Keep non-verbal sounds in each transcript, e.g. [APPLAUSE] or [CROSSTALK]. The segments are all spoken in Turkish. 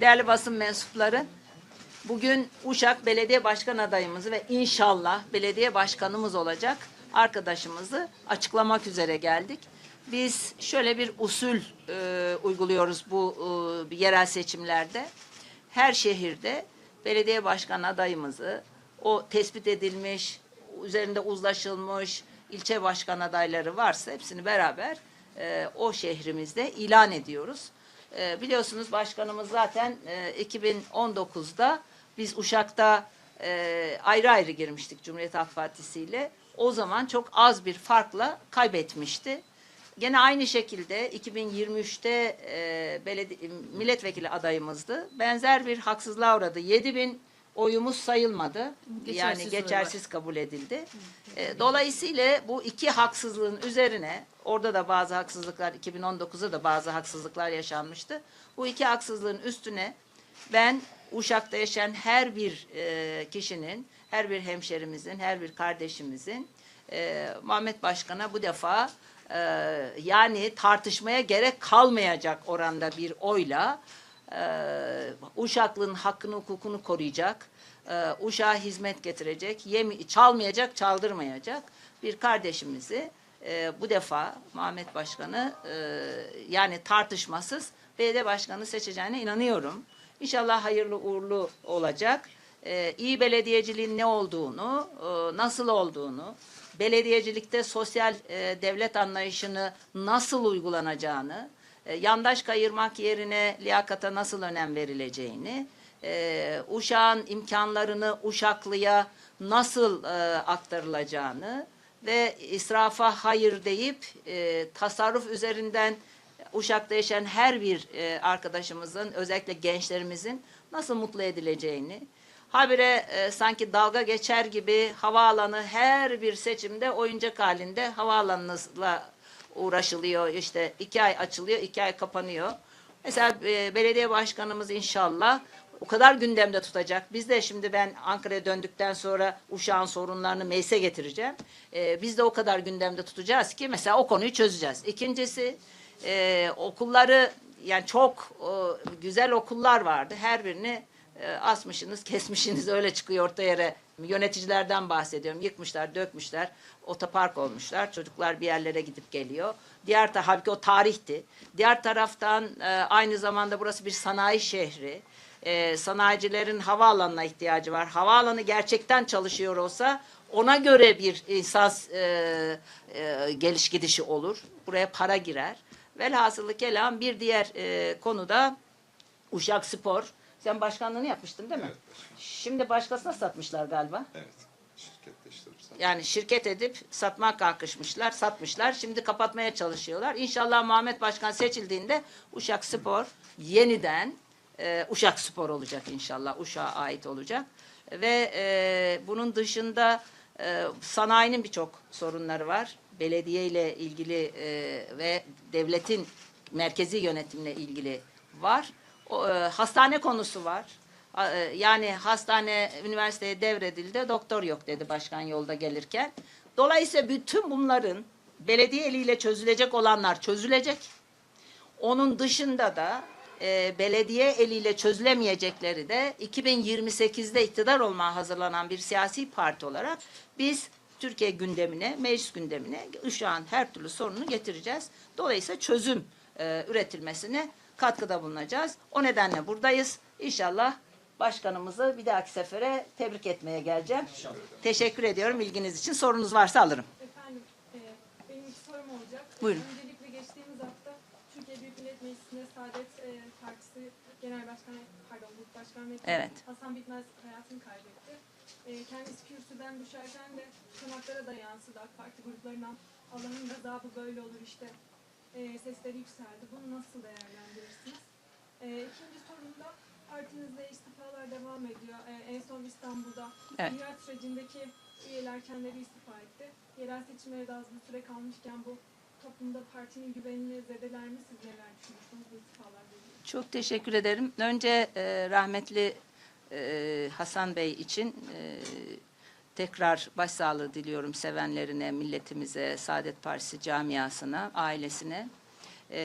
Değerli basın mensupları, bugün Uşak Belediye Başkan adayımızı ve inşallah belediye başkanımız olacak arkadaşımızı açıklamak üzere geldik. Biz şöyle bir usul e, uyguluyoruz bu e, yerel seçimlerde. Her şehirde belediye başkan adayımızı o tespit edilmiş, üzerinde uzlaşılmış ilçe başkan adayları varsa hepsini beraber e, o şehrimizde ilan ediyoruz. E, biliyorsunuz başkanımız zaten e, 2019'da biz Uşak'ta e, ayrı ayrı girmiştik Cumhuriyet Halk Partisi ile. O zaman çok az bir farkla kaybetmişti. Gene aynı şekilde 2023'te e, beledi- milletvekili adayımızdı. Benzer bir haksızlığa uğradı. 7000 oyumuz sayılmadı. Geçersiz yani var. geçersiz kabul edildi. E, dolayısıyla bu iki haksızlığın üzerine orada da bazı haksızlıklar 2019'da da bazı haksızlıklar yaşanmıştı. Bu iki haksızlığın üstüne ben Uşak'ta yaşayan her bir e, kişinin, her bir hemşerimizin, her bir kardeşimizin e, Muhammed Başkan'a bu defa e, yani tartışmaya gerek kalmayacak oranda bir oyla Uşaklığın hakkını hukukunu koruyacak, e, Uşak'a hizmet getirecek, yemi, çalmayacak, çaldırmayacak bir kardeşimizi e, bu defa Muhammed Başkan'ı e, yani tartışmasız belediye başkanı seçeceğine inanıyorum. İnşallah hayırlı uğurlu olacak. E, iyi belediyeciliğin ne olduğunu, e, nasıl olduğunu, belediyecilikte sosyal devlet anlayışını nasıl uygulanacağını, e, yandaş kayırmak yerine liyakata nasıl önem verileceğini, e, uşağın imkanlarını uşaklıya nasıl e, aktarılacağını ve israfa hayır deyip e, tasarruf üzerinden Uşak'ta yaşayan her bir arkadaşımızın özellikle gençlerimizin nasıl mutlu edileceğini habire e, sanki dalga geçer gibi havaalanı her bir seçimde oyuncak halinde havaalanıyla uğraşılıyor. İşte iki ay açılıyor, iki ay kapanıyor. Mesela e, belediye başkanımız inşallah o kadar gündemde tutacak. Biz de şimdi ben Ankara'ya döndükten sonra Uşak'ın sorunlarını meclise getireceğim. E, biz de o kadar gündemde tutacağız ki mesela o konuyu çözeceğiz. İkincisi e, okulları yani çok e, güzel okullar vardı. Her birini e, asmışsınız, kesmişsiniz öyle çıkıyor orta yere. Yöneticilerden bahsediyorum. Yıkmışlar, dökmüşler. Otopark olmuşlar. Çocuklar bir yerlere gidip geliyor. Diğer taraf, halbuki o tarihti. Diğer taraftan e, aynı zamanda burası bir sanayi şehri. E, sanayicilerin havaalanına ihtiyacı var. Havaalanı gerçekten çalışıyor olsa ona göre bir insan e, e, geliş gidişi olur. Buraya para girer. Velhasılı kelam bir diğer e, konuda Uşak Spor. Sen başkanlığını yapmıştın değil mi? Evet, başkanım. Şimdi başkasına satmışlar galiba. Evet. Şirketleştirip. Yani şirket edip satmak kalkışmışlar, satmışlar. Şimdi kapatmaya çalışıyorlar. İnşallah Muhammed Başkan seçildiğinde Uşak Spor yeniden e, Uşak Spor olacak inşallah. Uşak'a ait olacak. Ve e, bunun dışında e, sanayinin birçok sorunları var. Belediye ile ilgili e, ve devletin merkezi yönetimle ilgili var. E, hastane konusu var. E, Yani hastane üniversiteye devredildi, doktor yok dedi başkan yolda gelirken. Dolayısıyla bütün bunların belediye eliyle çözülecek olanlar çözülecek. Onun dışında da e, belediye eliyle çözülemeyecekleri de 2028'de iktidar olmaya hazırlanan bir siyasi parti olarak biz Türkiye gündemine, meclis gündemine Uşak'ın her türlü sorununu getireceğiz. Dolayısıyla çözüm e, üretilmesine katkıda bulunacağız. O nedenle buradayız. İnşallah başkanımızı bir dahaki sefere tebrik etmeye geleceğim. Teşekkür ediyorum ilginiz için. Sorunuz varsa alırım. Efendim, e, benim iki sorum olacak. Buyurun. Öncelikle geçtiğimiz hafta Türkiye Büyük Millet Meclisi'nde Saadet e, Partisi Genel Başkanı, pardon, Grup Başkan Vekili Evet. Hasan Bitmez hayatını kaybetti. E, kendisi kürsüden düşerken de konaklara da yansıdı AK Parti gruplarından. Allah'ın gazabı böyle olur işte e, sesleri yükseldi. Bunu nasıl değerlendirirsiniz? E, ikinci sorumda partinizde istifalar devam ediyor. E, en son İstanbul'da Evet. ihraç sürecindeki üyeler kendileri istifa etti. Yerel seçimlere de az bir süre kalmışken bu toplumda partinin güvenini zedeler mi? Siz neler düşünüyorsunuz bu istifalarla ilgili? Çok teşekkür ederim. Önce e, rahmetli e, Hasan Bey için e, tekrar başsağlığı diliyorum sevenlerine, milletimize, Saadet Partisi camiasına, ailesine. e,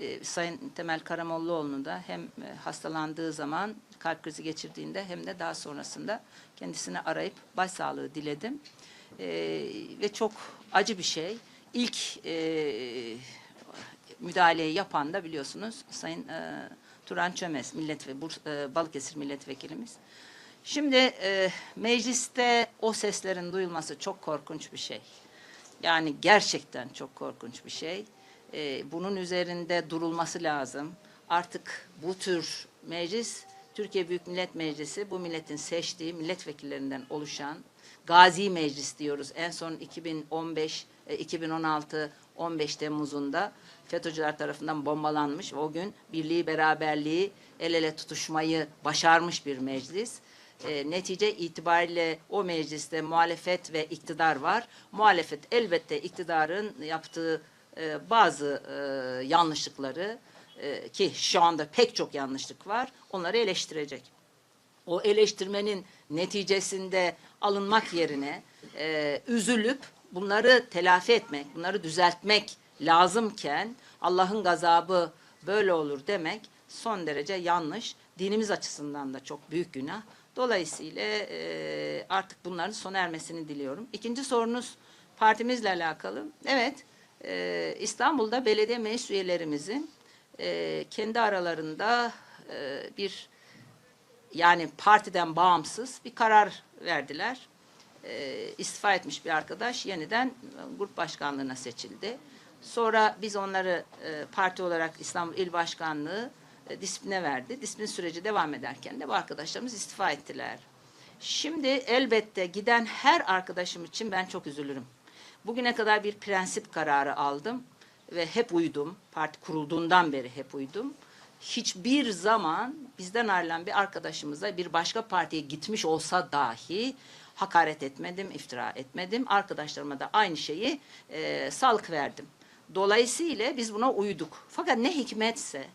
e, Sayın Temel Karamollaoğlu'nu da hem e, hastalandığı zaman kalp krizi geçirdiğinde hem de daha sonrasında kendisini arayıp başsağlığı diledim. E, ve çok acı bir şey. İlk e, müdahaleyi yapan da biliyorsunuz Sayın e, Turan Çömez, millet ve Burs- e, Balıkesir milletvekilimiz. Şimdi e, mecliste o seslerin duyulması çok korkunç bir şey. Yani gerçekten çok korkunç bir şey. E, bunun üzerinde durulması lazım. Artık bu tür meclis, Türkiye Büyük Millet Meclisi, bu milletin seçtiği milletvekillerinden oluşan Gazi Meclis diyoruz. En son 2015, e, 2016, 15 Temmuz'unda FETÖ'cüler tarafından bombalanmış. O gün birliği, beraberliği, el ele tutuşmayı başarmış bir meclis. E, netice itibariyle o mecliste muhalefet ve iktidar var. Muhalefet elbette iktidarın yaptığı e, bazı e, yanlışlıkları e, ki şu anda pek çok yanlışlık var onları eleştirecek. O eleştirmenin neticesinde alınmak yerine e, üzülüp bunları telafi etmek, bunları düzeltmek lazımken Allah'ın gazabı böyle olur demek son derece yanlış. Dinimiz açısından da çok büyük günah. Dolayısıyla e, artık bunların sona ermesini diliyorum. İkinci sorunuz partimizle alakalı. Evet, e, İstanbul'da belediye meclis üyelerimizin e, kendi aralarında e, bir yani partiden bağımsız bir karar verdiler. E, istifa etmiş bir arkadaş yeniden grup başkanlığına seçildi. Sonra biz onları e, parti olarak İstanbul İl Başkanlığı disipline verdi. Disiplin süreci devam ederken de bu arkadaşlarımız istifa ettiler. Şimdi elbette giden her arkadaşım için ben çok üzülürüm. Bugüne kadar bir prensip kararı aldım ve hep uydum. Parti kurulduğundan beri hep uydum. Hiçbir zaman bizden ayrılan bir arkadaşımıza bir başka partiye gitmiş olsa dahi hakaret etmedim, iftira etmedim. Arkadaşlarıma da aynı şeyi e, salık verdim. Dolayısıyla biz buna uyduk. Fakat ne hikmetse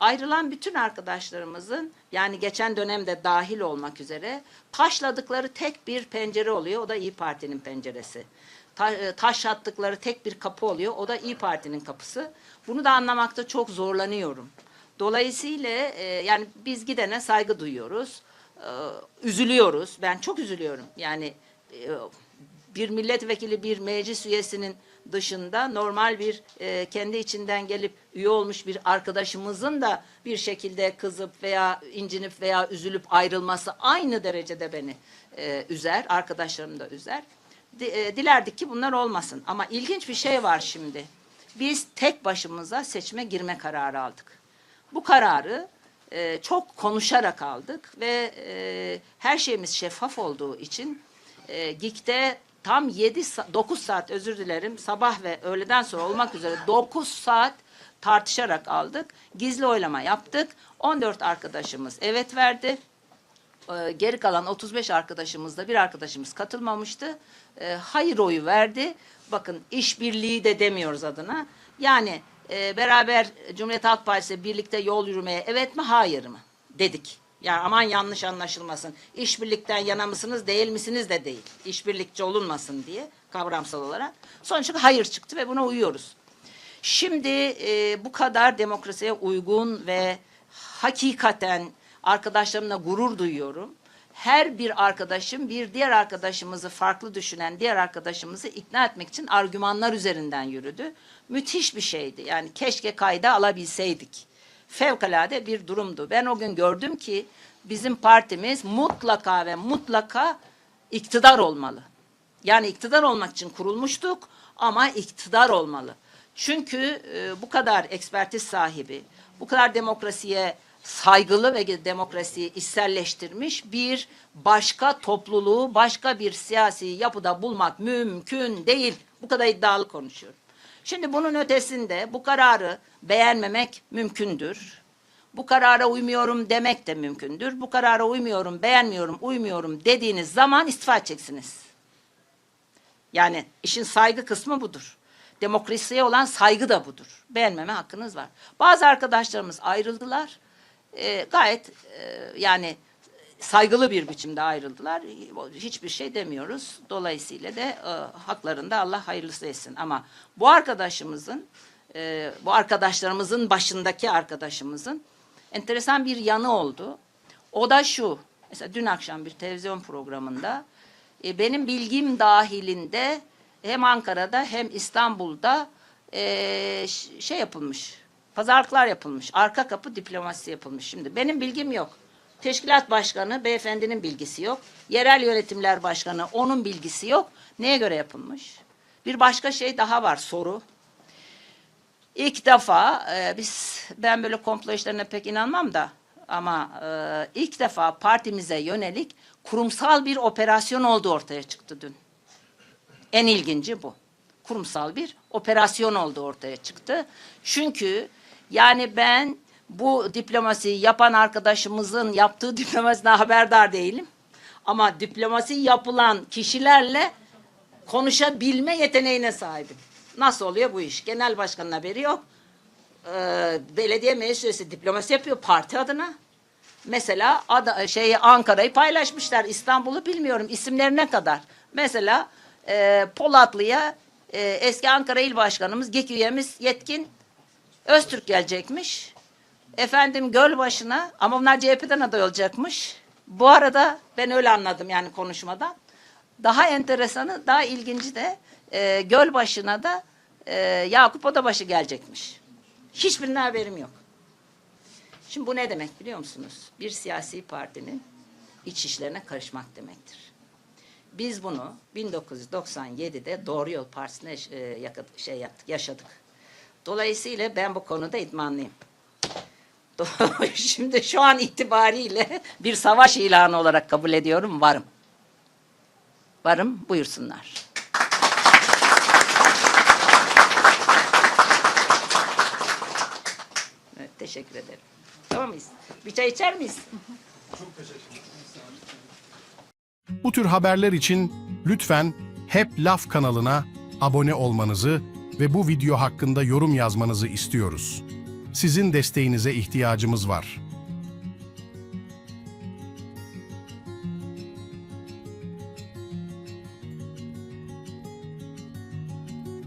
ayrılan bütün arkadaşlarımızın yani geçen dönemde dahil olmak üzere taşladıkları tek bir pencere oluyor. O da İyi Parti'nin penceresi. E, taş attıkları tek bir kapı oluyor. O da İyi Parti'nin kapısı. Bunu da anlamakta çok zorlanıyorum. Dolayısıyla e, yani biz gidene saygı duyuyoruz. E, üzülüyoruz. Ben çok üzülüyorum. Yani bir milletvekili bir meclis üyesinin dışında normal bir e, kendi içinden gelip üye olmuş bir arkadaşımızın da bir şekilde kızıp veya incinip veya üzülüp ayrılması aynı derecede beni e, üzer, arkadaşlarım da üzer. Di- e, dilerdik ki bunlar olmasın. Ama ilginç bir şey var şimdi. Biz tek başımıza seçime girme kararı aldık. Bu kararı e, çok konuşarak aldık ve e, her şeyimiz şeffaf olduğu için e, GİK'te tam 7 9 saat özür dilerim sabah ve öğleden sonra olmak üzere 9 saat tartışarak aldık. Gizli oylama yaptık. 14 arkadaşımız evet verdi. Ee, geri kalan 35 arkadaşımızda bir arkadaşımız katılmamıştı. Ee, hayır oyu verdi. Bakın işbirliği de demiyoruz adına. Yani e, beraber Cumhuriyet Halk Partisi birlikte yol yürümeye evet mi hayır mı dedik. Yani aman yanlış anlaşılmasın. İşbirlikten yana mısınız değil misiniz de değil. İşbirlikçi olunmasın diye kavramsal olarak. Sonuçta hayır çıktı ve buna uyuyoruz. Şimdi e, bu kadar demokrasiye uygun ve hakikaten arkadaşlarımla gurur duyuyorum. Her bir arkadaşım bir diğer arkadaşımızı farklı düşünen diğer arkadaşımızı ikna etmek için argümanlar üzerinden yürüdü. Müthiş bir şeydi. Yani keşke kayda alabilseydik. Fevkalade bir durumdu. Ben o gün gördüm ki bizim partimiz mutlaka ve mutlaka iktidar olmalı. Yani iktidar olmak için kurulmuştuk ama iktidar olmalı. Çünkü e, bu kadar ekspertiz sahibi, bu kadar demokrasiye saygılı ve demokrasiyi içselleştirmiş bir başka topluluğu, başka bir siyasi yapıda bulmak mümkün değil. Bu kadar iddialı konuşuyorum. Şimdi bunun ötesinde bu kararı beğenmemek mümkündür. Bu karara uymuyorum demek de mümkündür. Bu karara uymuyorum, beğenmiyorum, uymuyorum dediğiniz zaman istifa edeceksiniz. Yani işin saygı kısmı budur. Demokrasiye olan saygı da budur. Beğenmeme hakkınız var. Bazı arkadaşlarımız ayrıldılar. Ee, gayet e, yani saygılı bir biçimde ayrıldılar. Hiçbir şey demiyoruz. Dolayısıyla da e, haklarında Allah hayırlısı etsin. Ama bu arkadaşımızın e, bu arkadaşlarımızın başındaki arkadaşımızın enteresan bir yanı oldu. O da şu. Mesela dün akşam bir televizyon programında e, benim bilgim dahilinde hem Ankara'da hem İstanbul'da e, şey yapılmış. Pazarlıklar yapılmış. Arka kapı diplomasisi yapılmış. Şimdi benim bilgim yok. Teşkilat başkanı beyefendinin bilgisi yok. Yerel yönetimler başkanı onun bilgisi yok. Neye göre yapılmış? Bir başka şey daha var soru. İlk defa e, biz ben böyle komplo işlerine pek inanmam da ama e, ilk defa partimize yönelik kurumsal bir operasyon olduğu ortaya çıktı dün. En ilginci bu. Kurumsal bir operasyon olduğu ortaya çıktı. Çünkü yani ben bu diplomasiyi yapan arkadaşımızın yaptığı diplomasiden haberdar değilim. Ama diplomasi yapılan kişilerle konuşabilme yeteneğine sahibim. Nasıl oluyor bu iş? Genel başkanın haberi yok. Ee, belediye meclis üyesi diplomasi yapıyor parti adına. Mesela ada, şeyi Ankara'yı paylaşmışlar. İstanbul'u bilmiyorum isimlerine kadar. Mesela e, Polatlı'ya e, eski Ankara İl Başkanımız, GEK üyemiz Yetkin Öztürk gelecekmiş. Efendim Gölbaşı'na ama bunlar CHP'den aday olacakmış. Bu arada ben öyle anladım yani konuşmadan. Daha enteresanı, daha ilginci de e, Gölbaşı'na da e, Yakup Odabaşı gelecekmiş. Hiçbirinden haberim yok. Şimdi bu ne demek biliyor musunuz? Bir siyasi partinin iç işlerine karışmak demektir. Biz bunu 1997'de Doğru Yol Partisi'ne e, şey yaptık, yaşadık. Dolayısıyla ben bu konuda idmanlıyım. [LAUGHS] Şimdi şu an itibariyle bir savaş ilanı olarak kabul ediyorum, varım. Varım, buyursunlar. Evet, teşekkür ederim. Tamam mıyız? Bir çay içer miyiz? Bu tür haberler için lütfen Hep Laf kanalına abone olmanızı ve bu video hakkında yorum yazmanızı istiyoruz. Sizin desteğinize ihtiyacımız var.